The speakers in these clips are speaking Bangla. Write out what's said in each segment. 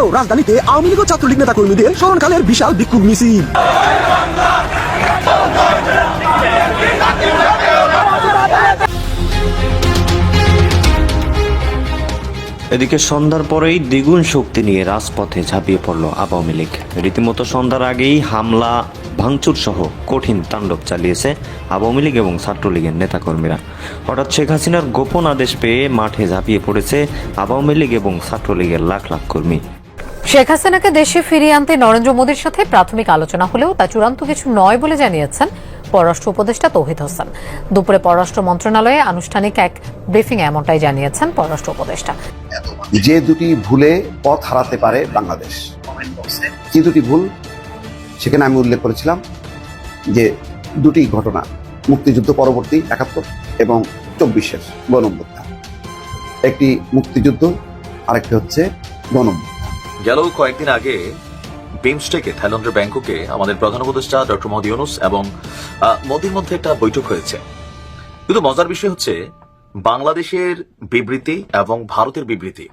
এবারও রাজধানীতে আওয়ামী লীগ ও ছাত্রলীগ নেতা কর্মীদের স্মরণকালের বিশাল বিক্ষোভ মিছিল। এদিকে সন্ধ্যার পরেই দ্বিগুণ শক্তি নিয়ে রাজপথে ঝাঁপিয়ে পড়ল আওয়ামী লীগ। রীতিমতো সন্ধ্যার আগেই হামলা ভাঙচুর সহ কঠিন তাণ্ডব চালিয়েছে আওয়ামী লীগ এবং ছাত্রলীগের নেতাকর্মীরা। হঠাৎ শেখ হাসিনার গোপন আদেশ পেয়ে মাঠে ঝাঁপিয়ে পড়েছে আওয়ামী লীগ এবং ছাত্রলীগের লাখ লাখ কর্মী। শেখ হাসিনাকে দেশে ফিরিয়ে আনতে নরেন্দ্র মোদীর সাথে প্রাথমিক আলোচনা হলেও তা চূড়ান্ত কিছু নয় বলে জানিয়েছেন পররাষ্ট্র উপদেষ্টা তৌহিদ হোসেন। দুপুরে পররাষ্ট্র মন্ত্রণালয়ে আনুষ্ঠানিক এক ব্রিফিং এমনটাই জানিয়েছেন পররাষ্ট্র উপদেষ্টা। যে দুটি ভুলে পথ হারাতে পারে বাংলাদেশ। কি দুটি ভুল? সেখানে আমি উল্লেখ করেছিলাম যে দুটি ঘটনা, মুক্তিযুদ্ধ পরবর্তী একাত্তর এবং চব্বিশের গণঅভ্যুত্থান। একটি মুক্তিযুদ্ধ, আরেকটি হচ্ছে গণঅভ্যুত্থান। গেল কয়েকদিন আগে বিমস্টেকে থাইল্যান্ডের ব্যাংককে আমাদের প্রধান উপদেষ্টা ডক্টর মোহাম্মদ ইউনুস এবং মোদির মধ্যে একটা বৈঠক হয়েছে। কিন্তু মজার বিষয় হচ্ছে, বাংলাদেশের বিবৃতি এবং ভারতের বিবৃতি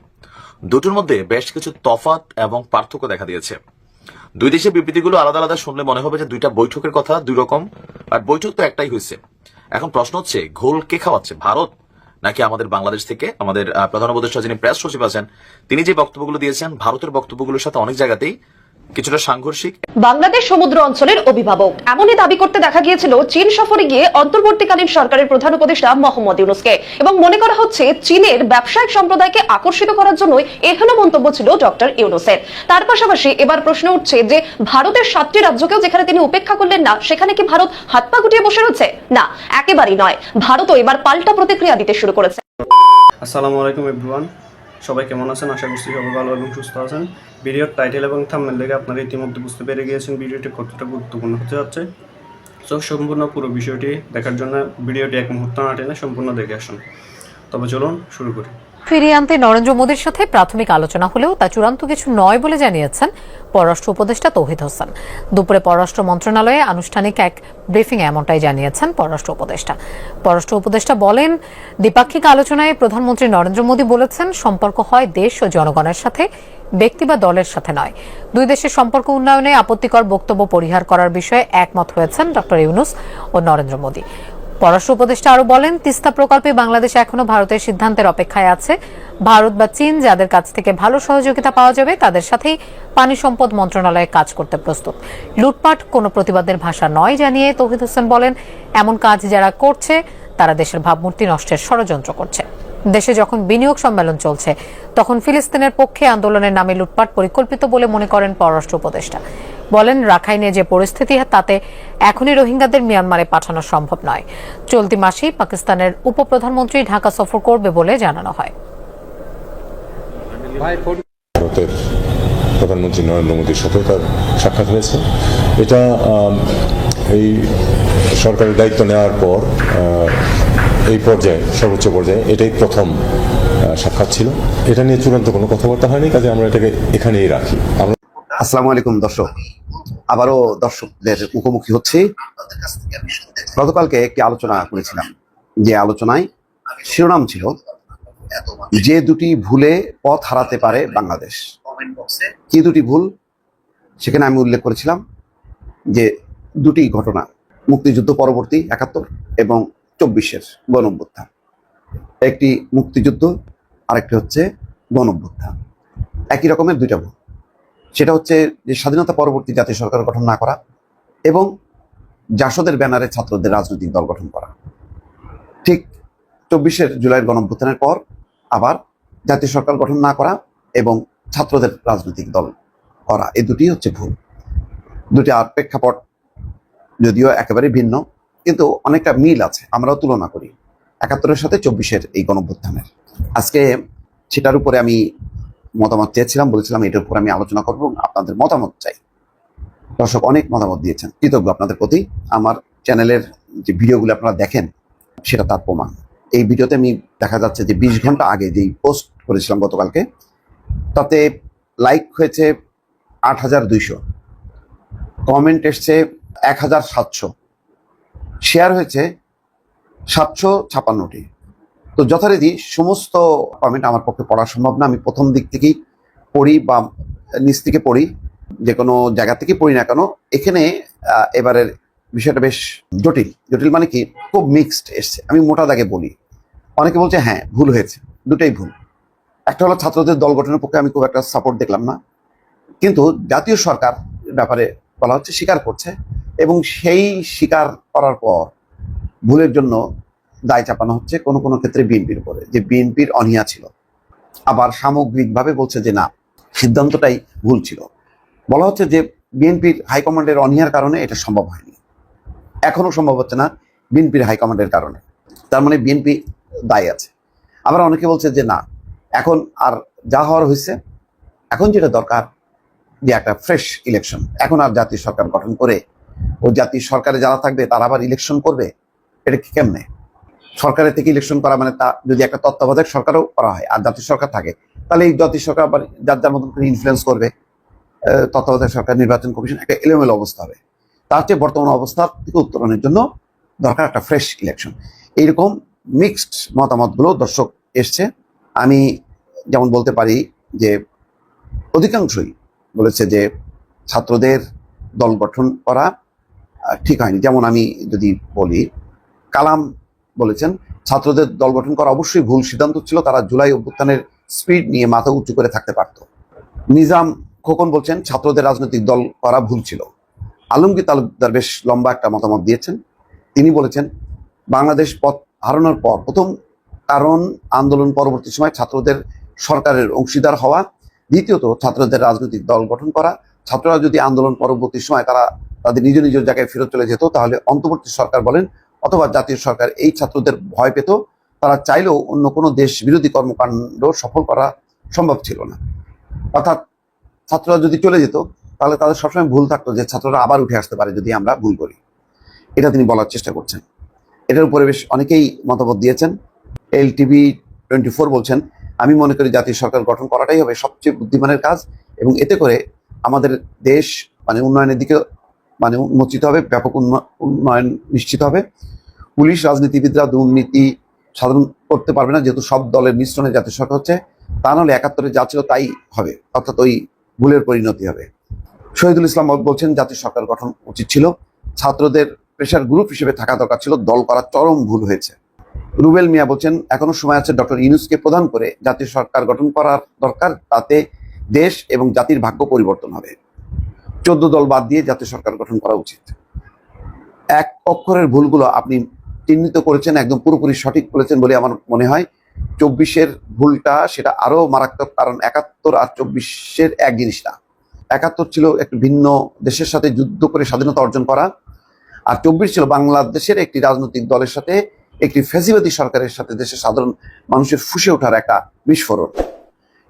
দুটোর মধ্যে বেশ কিছু তফাত এবং পার্থক্য দেখা দিয়েছে। দুই দেশের বিবৃতিগুলো আলাদা আলাদা শুনলে মনে হবে যে দুইটা বৈঠকের কথা দুই রকম। আর বৈঠক তো একটাই হয়েছে। এখন প্রশ্ন হচ্ছে, ঘোল কে খাওয়াচ্ছে, ভারত নাকি আমাদের বাংলাদেশ থেকে? আমাদের প্রধান উপদেষ্টা যিনি প্রেস সচিব আছেন, তিনি যে বক্তব্যগুলো দিয়েছেন, ভারতের বক্তব্যগুলোর সাথে অনেক জায়গাতেই কিছুটা সাংঘর্ষিক। বাংলাদেশ সমুদ্র অঞ্চলের অভিভাবক। এমনই দাবি করতে দেখা গিয়েছিল চীন সফরে গিয়ে অন্তর্বর্তীকালীন সরকারের প্রধান উপদেষ্টা মোহাম্মদ ইউনুসকে। এবং মনে করা হচ্ছে চীনের ব্যবসায়িক সম্প্রদায়কে আকর্ষিত করার জন্যই এহেন মন্তব্য ছিল ডক্টর ইউনুসের। তার পাশাপাশি এবার প্রশ্ন উঠছে যে ভারতের সাতটি রাজ্যকেও যেখানে তিনি উপেক্ষা করলেন না সেখানে কি ভারত হাত পা গুটিয়ে বসে রয়েছে? না একেবারেই নয়। ভারতও এবার পাল্টা প্রতিক্রিয়া দিতে শুরু করেছে। আসসালামু আলাইকুম এভরিওয়ান সবাই কেমন আছেন? আশা করছি সবাই ভালো এবং সুস্থ আছেন। ভিডিওর টাইটেল এবং থাম্বনেল দেখে আপনারা ইতিমধ্যে বুঝতে পেরে গিয়েছেন ভিডিওটি কতটা গুরুত্বপূর্ণ হতে যাচ্ছে। সো সম্পূর্ণ পুরো বিষয়টি দেখার জন্য ভিডিওটি এক মুহূর্ত না টেনে সম্পূর্ণ দেখে আসুন। তবে চলুন শুরু করি। ফিরিয়ে আনতে নরেন্দ্র মোদীর সাথে প্রাথমিক আলোচনা হলেও তা চূড়ান্ত কিছু নয় বলে জানিয়েছেন পররাষ্ট্র উপদেষ্টা তৌহিদ হোসেন। দুপুরে পররাষ্ট্র মন্ত্রণালয়ে আনুষ্ঠানিক এক ব্রিফিং এমনটাই জানিয়েছেন পররাষ্ট্র উপদেষ্টা। পররাষ্ট্র উপদেষ্টা বলেন, দ্বিপাক্ষিক আলোচনায় প্রধানমন্ত্রী নরেন্দ্র মোদী বলেছেন, সম্পর্ক হয় দেশ ও জনগণের সাথে। ব্যক্তি বা দলের সাথে নয়। দুই দেশের সম্পর্ক উন্নয়নে আপত্তিকর বক্তব্য পরিহার করার বিষয়ে একমত হয়েছেন ডক্টর ইউনুস ও নরেন্দ্র মোদী। পররাষ্ট্র উপদেষ্টা আরও বলেন, তিস্তা প্রকল্পে বাংলাদেশ এখনও ভারতের সিদ্ধান্তের অপেক্ষায় আছে। ভারত বা চীন যাদের কাছ থেকে ভালো সহযোগিতা পাওয়া যাবে, তাদের সাথেই পানি সম্পদ মন্ত্রণালয়ে কাজ করতে প্রস্তুত। লুটপাট কোনো প্রতিবাদের ভাষা নয় জানিয়ে তৌহিদ হোসেন বলেন, এমন কাজ যারা করছে, তারা দেশের ভাবমূর্তি নষ্টের ষড়যন্ত্র করছে। দেশে যখন বিনিয়োগ সম্মেলন চলছে তখন ফিলিস্তিনের পক্ষে আন্দোলনের নামে লুটপাট পরিকল্পিত বলে মনে করেন পররাষ্ট্র উপদেষ্টা। বলেন রাখাইনে যে পরিস্থিতি তাতে এখনই রোহিঙ্গাদের মিয়ানমারে পাঠানো সম্ভব নয়। চলতি মাসেই পাকিস্তানের উপপ্রধানমন্ত্রী ঢাকা সফর করবে বলে জানানো হয়। ভারতের প্রধানমন্ত্রী নরেন্দ্র মোদীর সাথে তার সাক্ষাৎ হয়েছে। এটা এই সরকারের দায়িত্ব নেওয়ার পর এই পর্যায়ে, সর্বোচ্চ পর্যায়ে, এটাই প্রথম সাক্ষাৎ ছিল। এটা নিয়ে চূড়ান্ত কোনো কথাবার্তা হয়নি, কাজে আমরা এটাকে এখানেই রাখি। আসসালামু আলাইকুম, দর্শক। আবারও দর্শকদের মুখোমুখি হচ্ছি। গতকালকে একটি আলোচনা করেছিলাম। যে আলোচনায় শিরোনাম ছিল, যে দুটি ভুলে পথ হারাতে পারে বাংলাদেশ। কি দুটি ভুল? সেখানে আমি উল্লেখ করেছিলাম যে দুটি ঘটনা, মুক্তিযুদ্ধ পরবর্তী একাত্তর এবং চব্বিশের গণঅভ্যুত্থান। একটি মুক্তিযুদ্ধ, আরেকটি হচ্ছে গণঅভ্যুত্থান। একই রকমের দুইটা ভুল। সেটা হচ্ছে যে স্বাধীনতা পরবর্তী জাতীয় সরকার গঠন না করা এবং জাসদের ব্যানারে ছাত্রদের রাজনৈতিক দল গঠন করা। ঠিক চব্বিশের জুলাইয়ের গণঅভ্যুত্থানের পর আবার জাতীয় সরকার গঠন না করা এবং ছাত্রদের রাজনৈতিক দল করা এই দুটি হচ্ছে ভুল। দুটি আর প্রেক্ষাপট যদিও একেবারে ভিন্ন কিন্তু অনেকটা মিল আছে, আমরাও তুলনা করি। একাত্তরের সাথে চব্বিশের এই গণঅভ্যুত্থানের আজকে সেটার উপরে আমি মতামত চেয়েছিলাম, বলেছিলাম এটার উপর আমি আলোচনা করব, আপনাদের মতামত চাই। দর্শক অনেক মতামত দিয়েছেন। কৃতজ্ঞ আপনাদের প্রতি। আমার চ্যানেলের যে ভিডিওগুলো আপনারা দেখেন, সেটা তার প্রমাণ। এই ভিডিওতে আমি দেখা যাচ্ছে যে বিশ ঘণ্টা আগে যেই পোস্ট করেছিলাম গতকালকে, তাতে লাইক হয়েছে আট হাজার দুইশো, কমেন্ট এসছে এক হাজার সাতশো। শেয়ার হয়েছে সাতশো ছাপান্নটি। তো যথারীতি সমস্ত কমেন্ট আমার পক্ষে পড়া সম্ভব না। আমি প্রথম দিক থেকেই পড়ি বা নিচ থেকে পড়ি, যে কোনো জায়গা থেকে পড়ি না কেন। এখানে এবারের বিষয়টা বেশ জটিল। জটিল মানে কি? খুব মিক্সড এসছে। আমি মোটা দাগে বলি। অনেকে বলছে হ্যাঁ ভুল হয়েছে। দুটাই ভুল। একটা হলো ছাত্রদের দল গঠনের পক্ষে আমি খুব একটা সাপোর্ট দেখলাম না। কিন্তু জাতীয় সরকার ব্যাপারে বলা হচ্ছে, স্বীকার করছে। এবং সেই স্বীকার করার পর ভুলের জন্য দায় চাপানো হচ্ছে কোনো কোনো ক্ষেত্রে বিএনপির উপরে, যে বিএনপির অনিয়া ছিল। আবার সামগ্রিকভাবে বলছে যে না, সিদ্ধান্তটাই ভুল ছিল। বলা হচ্ছে যে বিএনপির হাইকমান্ডের অনিয়ার কারণে এটা সম্ভব হয়নি। এখনও সম্ভব হচ্ছে না বিএনপির হাইকমান্ডের কারণে। তার মানে বিএনপি দায়ী আছে। আবার অনেকে বলছে যে না, এখন আর যা হওয়ার হয়েছে, এখন যেটা দরকার, যে একটা ফ্রেশ ইলেকশন এখন আর জাতীয় সরকার গঠন করে ও জাতীয় সরকারে যারা থাকবে, তারা আবার ইলেকশন করবে? এটা কি কেমনে? সরকারের থেকে ইলেকশন করা মানে তা যদি একটা তত্ত্বাবধায়ক সরকারও করা হয়, আর জাতীয় সরকার থাকে, তাহলে এই জাতীয় সরকার আবার যার যার মতন করে ইনফ্লুয়েন্স করবে তত্ত্বাবধায়ক সরকার, নির্বাচন কমিশন, একটা এলোমেলো অবস্থা হবে। তার চেয়ে বর্তমান অবস্থা থেকে উত্তরণের জন্য দরকার একটা ফ্রেশ ইলেকশন এইরকম মিক্সড মতামতগুলো দর্শক এসছে। আমি যেমন বলতে পারি যে, অধিকাংশই বলেছে যে ছাত্রদের দল গঠন করা ঠিক হয়নি। যেমন আমি যদি বলি, কালাম বলেছেন, ছাত্রদের দল গঠন করা অবশ্যই ভুল সিদ্ধান্ত ছিল, তারা জুলাই অভ্যুত্থানের স্পিড নিয়ে মাথা উঁচু করে থাকতে পারত। নিজাম খোকন বলছেন, ছাত্রদের রাজনৈতিক দল করা ভুল ছিল। আলমগীর তালুকদার বেশ লম্বা একটা মতামত দিয়েছেন। তিনি বলেছেন, বাংলাদেশ পথ হারানোর পর প্রথম কারণ আন্দোলন পরবর্তী সময় ছাত্রদের সরকারের অংশীদার হওয়া, দ্বিতীয়ত ছাত্রদের রাজনৈতিক দল গঠন করা ছাত্ররা যদি আন্দোলন পরবর্তী সময় তারা তাদের নিজ নিজ জায়গায় ফেরত চলে যেত, তাহলে অন্তর্বর্তী সরকার বলেন অথবা জাতীয় সরকার এই ছাত্রদের ভয় পেত, তারা চাইলেও অন্য কোনো দেশ বিরোধী কর্মকাণ্ড সফল করা সম্ভব ছিল না। অর্থাৎ ছাত্ররা যদি চলে যেত, তাহলে তাদের সবসময় ভুল থাকতো যে ছাত্ররা আবার উঠে আসতে পারে যদি আমরা ভুল করি। এটা তিনি বলার চেষ্টা করছেন। এটার উপরে বেশ অনেকেই মতামত দিয়েছেন। এল টিভি টোয়েন্টি ফোর বলছেন, আমি মনে করি জাতীয় সরকার গঠন করাটাই হবে সবচেয়ে বুদ্ধিমানের কাজ এবং এতে করে আমাদের দেশ মানে উন্নয়নের দিকে মানে উন্মোচিত হবে, ব্যাপক উন্ন- উন্নয়ন নিশ্চিত হবে। পুলিশ, রাজনীতিবিদরা দুর্নীতি সাধন করতে পারবে না, যেহেতু সব দলের মিশ্রণে জাতীয় সরকার হচ্ছে। তা নাহলে একাত্তরে যা ছিল তাই হবে, অর্থাৎ ওই ভুলের পরিণতি হবে। শহীদুল ইসলাম বলছেন, জাতীয় সরকার গঠন উচিত ছিল। ছাত্রদের প্রেশার গ্রুপ হিসেবে থাকা দরকার ছিল, দল করা চরম ভুল হয়েছে। রুবেল মিয়া বলছেন, এখনও সময় আছে ডক্টর ইউনুসকে প্রধান করে জাতীয় সরকার গঠন করার দরকার, তাতে দেশ এবং জাতির ভাগ্য পরিবর্তন হবে। চোদ্দ দল বাদ দিয়ে জাতীয় সরকার গঠন করা উচিত। এক অক্ষরের ভুলগুলো আপনি চিহ্নিত করেছেন, একদম পুরোপুরি সঠিক বলেছেন বলে আমার মনে হয়। চব্বিশের ভুলটা সেটা আরও মারাত্মক, কারণ একাত্তর আর চব্বিশের এক জিনিস না। একাত্তর ছিল একটি ভিন্ন দেশের সাথে যুদ্ধ করে স্বাধীনতা অর্জন করা, আর চব্বিশ ছিল বাংলাদেশের একটি রাজনৈতিক দলের সাথে একটি ফ্যাসিবাদী সরকারের সাথে দেশের সাধারণ মানুষের ফুসে ওঠার একটা বিস্ফোরণ।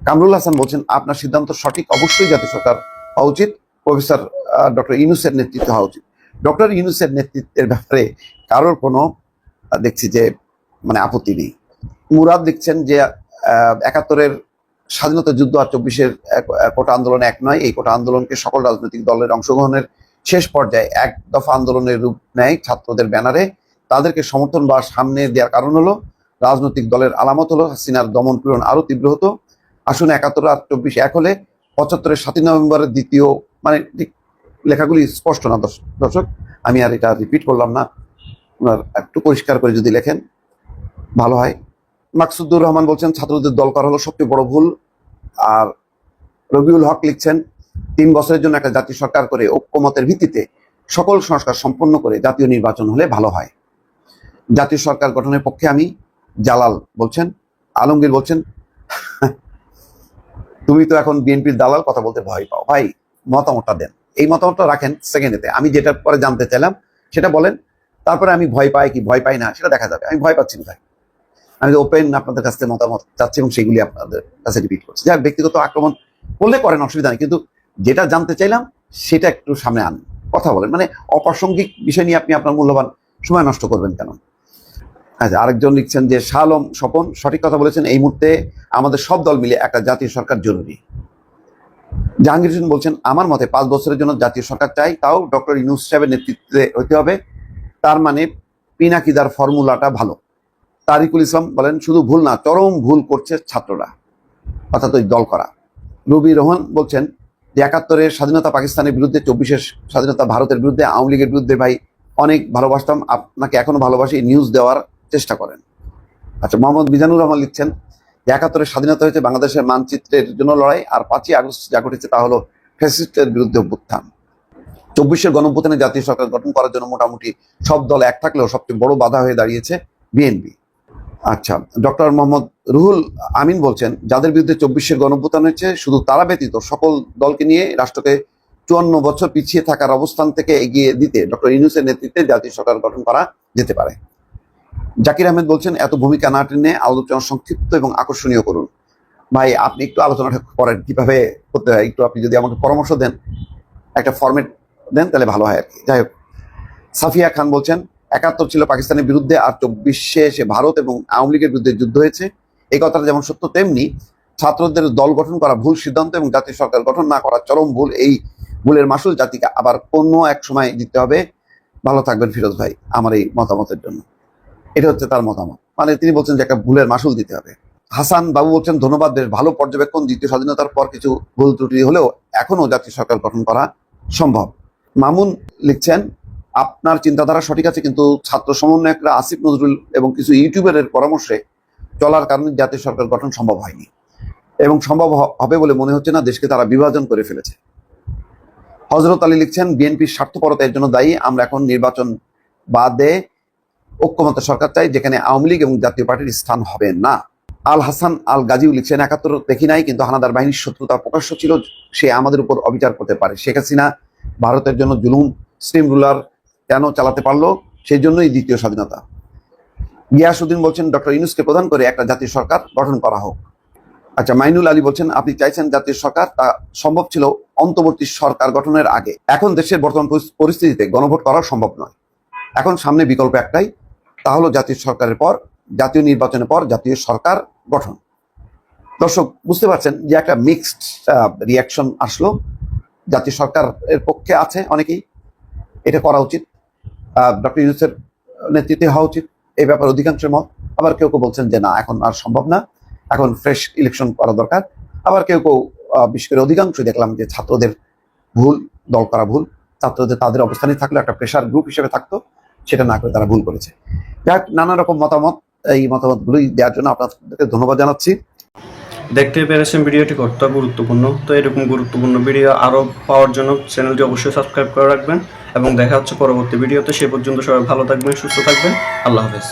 কামরুল হাসান বলছেন, আপনার সিদ্ধান্ত সঠিক, অবশ্যই জাতীয় সরকার হওয়া উচিত। প্রফেসর ডক্টর ইউনুসের নেতৃত্ব হওয়া উচিত। ডক্টর ইউনুসের নেতৃত্বের ব্যাপারে কারোর কোনো দেখছি যে মানে আপত্তি নেই। মুরাদ লিখছেন যে একাত্তরের স্বাধীনতা যুদ্ধ আর চব্বিশের কোটা আন্দোলন এক নয়। এই কোটা আন্দোলনকে সকল রাজনৈতিক দলের অংশগ্রহণের শেষ পর্যায়ে এক দফা আন্দোলনের রূপ নেয় ছাত্রদের ব্যানারে। তাদেরকে সমর্থন বা সামনে দেওয়ার কারণ হলো, রাজনৈতিক দলের আলামত হলো, হাসিনার দমন পীড়ন আরও তীব্র হতো। আসুন একাত্তর আর চব্বিশ এক হলে পঁচাত্তরের সাতই নভেম্বরের দ্বিতীয় মানে লেখাগুলি স্পষ্ট না, দর্শ- দর্শক, আমি আর এটা রিপিট করলাম না। ওনার একটু পরিষ্কার করে যদি লেখেন, ভালো হয়। মাকসুদুর রহমান বলছেন, ছাত্রদের দল করা হলো সবচেয়ে বড় ভুল। আর রবিউল হক লিখছেন, তিন বছরের জন্য একটা জাতীয় সরকার করে ঐক্যমতের ভিত্তিতে সকল সংস্কার সম্পন্ন করে জাতীয় নির্বাচন হলে ভালো হয়। জাতীয় সরকার গঠনের পক্ষে আমি জালাল বলছেন, আলমগীর বলছেন তুমি তো এখন বিএনপির দালাল, কথা বলতে ভয় পাও। ভাই, মতামতটা দেন। এই মতামতটা রাখেন সেকেন্ডেতে আমি যেটা পরে জানতে চাইলাম, সেটা বলেন, তারপরে আমি ভয় পাই কি, ভয় পাই না, সেটা দেখা যাবে। আমি ভয় পাচ্ছি না, ভাই। আমি তো ওপেন আপনাদের কাছ থেকে মতামত চাচ্ছি এবং সেগুলি আপনাদের কাছে রিপিট করছি। যাক, ব্যক্তিগত আক্রমণ করলে করেন, অসুবিধা নেই। কিন্তু যেটা জানতে চাইলাম, সেটা একটু সামনে আন কথা বলেন। মানে অপ্রাসঙ্গিক বিষয় নিয়ে আপনি আপনার মূল্যবান সময় নষ্ট করবেন কেন? আচ্ছা আরেকজন লিখছেন যে, শালম স্বপন, সঠিক কথা বলেছেন, এই মুহূর্তে আমাদের সব দল মিলে একটা জাতীয় সরকার জরুরি। জাহাঙ্গীর হোসেন বলছেন, আমার মতে পাঁচ বছরের জন্য জাতীয় সরকার চাই, তাও ডক্টর ইউনুস সাহেবের নেতৃত্বে হতে হবে। তার মানে পিনাকিদার ফর্মুলাটা ভালো। তারিকুল ইসলাম বলেন, শুধু ভুল না, চরম ভুল করছে ছাত্ররা, অর্থাৎ ওই দল করা। রবি রোহন বলছেন, যে একাত্তরের স্বাধীনতা পাকিস্তানের বিরুদ্ধে, চব্বিশের স্বাধীনতা ভারতের বিরুদ্ধে, আওয়ামী লীগের বিরুদ্ধে ভাই, অনেক ভালোবাসতাম, আপনাকে এখনও ভালোবাসি নিউজ দেওয়ার চেষ্টা করেন। আচ্ছা মোহাম্মদ মিজানুর রহমান লিখছেন একাত্তরের স্বাধীনতা হয়েছে বাংলাদেশের মানচিত্রের জন্য লড়াই, আর পাঁচই আগস্ট যা ঘটেছে তা হলো ফ্যাসিস্টের বিরুদ্ধে অভ্যুত্থান। চব্বিশের গণঅভ্যুত্থানে জাতীয় সরকার গঠন করার জন্য মোটামুটি সব দল এক থাকলেও সবচেয়ে বড় বাধা হয়ে দাঁড়িয়েছে বিএনপি। আচ্ছা ডক্টর মোহাম্মদ রুহুল আমিন বলছেন, যাদের বিরুদ্ধে চব্বিশের গণঅভ্যুত্থান হয়েছে, শুধু তারা ব্যতীত সকল দলকে নিয়ে রাষ্ট্রকে চুয়ান্ন বছর পিছিয়ে থাকার অবস্থান থেকে এগিয়ে দিতে ডক্টর ইউনুসের নেতৃত্বে জাতীয় সরকার গঠন করা যেতে পারে। জাকির আহমেদ বলছেন, এত ভূমিকা না টেনে আলোচনা সংক্ষিপ্ত এবং আকর্ষণীয় করুন। ভাই, আপনি একটু আলোচনাটা করেন, কীভাবে করতে হয়? একটু আপনি যদি আমাকে পরামর্শ দেন, একটা ফরম্যাট দেন, তাহলে ভালো হয় আর কি। যাই হোক। সাফিয়া খান বলছেন, একাত্তর ছিল পাকিস্তানের বিরুদ্ধে আর চব্বিশে এসে ভারত এবং আওয়ামী লীগের বিরুদ্ধে যুদ্ধ হয়েছে। এই কথাটা যেমন সত্য, তেমনি ছাত্রদের দল গঠন করা ভুল সিদ্ধান্ত এবং জাতীয় সরকার গঠন না করা চরম ভুল, এই ভুলের মাসুল জাতিকে আবার কোনো এক সময় দিতে হবে। ভালো থাকবেন ফিরোজ ভাই, আমার এই মতামতের জন্য। এটা হচ্ছে তার মতামত। মানে তিনি বলছেন যে একটা ভুলের মাসুল দিতে হবে। হাসান বাবু বলছেন ধন্যবাদ বেশ ভালো পর্যবেক্ষণ, দ্বিতীয় স্বাধীনতার পর কিছু ভুল ত্রুটি হলেও এখনও জাতীয় সরকার গঠন করা সম্ভব। মামুন লিখছেন, আপনার চিন্তাধারা সঠিক আছে, কিন্তু ছাত্র সমন্বয়করা আসিফ নজরুল এবং কিছু ইউটিউবারের পরামর্শে চলার কারণে জাতীয় সরকার গঠন সম্ভব হয়নি। এবং সম্ভব হবে বলে মনে হচ্ছে না, দেশকে তারা বিভাজন করে ফেলেছে। হজরত আলী লিখছেন, বিএনপির স্বার্থপরতা এর জন্য দায়ী, আমরা এখন নির্বাচন বাদে ঐক্যমত সরকার চাই, যেখানে আওয়ামী লীগ এবং জাতীয় পার্টির স্থান হবে না। আল হাসান আল গাজীও লিখছেন, একাত্তর দেখি নাই, কিন্তু হানাদার বাহিনীর শত্রুতা প্রকাশ্য ছিল, সে আমাদের উপর অবিচার করতে পারে। শেখ হাসিনা ভারতের জন্য জুলুম, স্টিম রুলার কেন চালাতে পারল? সেই জন্যই দ্বিতীয় স্বাধীনতা। গিয়াসুদ্দিন বলছেন, ডক্টর ইউনুসকে প্রধান করে একটা জাতীয় সরকার গঠন করা হোক। আচ্ছা মাইনুল আলী বলছেন, আপনি চাইছেন জাতীয় সরকার, তা সম্ভব ছিল অন্তর্বর্তী সরকার গঠনের আগে। এখন দেশের বর্তমান পরিস- পরিস্থিতিতে গণভোট করা সম্ভব নয়। এখন সামনে বিকল্প একটাই তা হলো জাতীয় সরকারের পর, জাতীয় নির্বাচনের পর জাতীয় সরকার গঠন। দর্শক, বুঝতে পারছেন যে একটা মিক্সড রিয়াকশন আসলো। জাতীয় সরকারের পক্ষে আছে অনেকেই। এটা করা উচিত। ডক্টর ইউনুসের নেতৃত্বে হওয়া উচিত। এই ব্যাপারে অধিকাংশের মত। আবার কেউ কেউ বলছেন যে না, এখন আর সম্ভব না। এখন ফ্রেশ ইলেকশন করা দরকার। আবার কেউ কেউ বিশেষ করে অধিকাংশই দেখলাম যে ছাত্রদের ভুল, দল করা ভুল। ছাত্রদের তাদের অবস্থানে থাকলে একটা প্রেশার গ্রুপ হিসেবে থাকতো। সেটা না করে তারা ভুল করেছে। যাক, নানা রকম মতামত এই মতামতগুলোই দেওয়ার জন্য আপনাদেরকে ধন্যবাদ জানাচ্ছি। দেখতে পেরেছেন ভিডিওটি কতটা গুরুত্বপূর্ণ? তো এরকম গুরুত্বপূর্ণ ভিডিও আরও পাওয়ার জন্য চ্যানেলটি অবশ্যই সাবস্ক্রাইব করে রাখবেন এবং দেখা হচ্ছে পরবর্তী ভিডিওতে। সে পর্যন্ত সবাই ভালো থাকবেন, সুস্থ থাকবেন। আল্লাহ হাফেজ।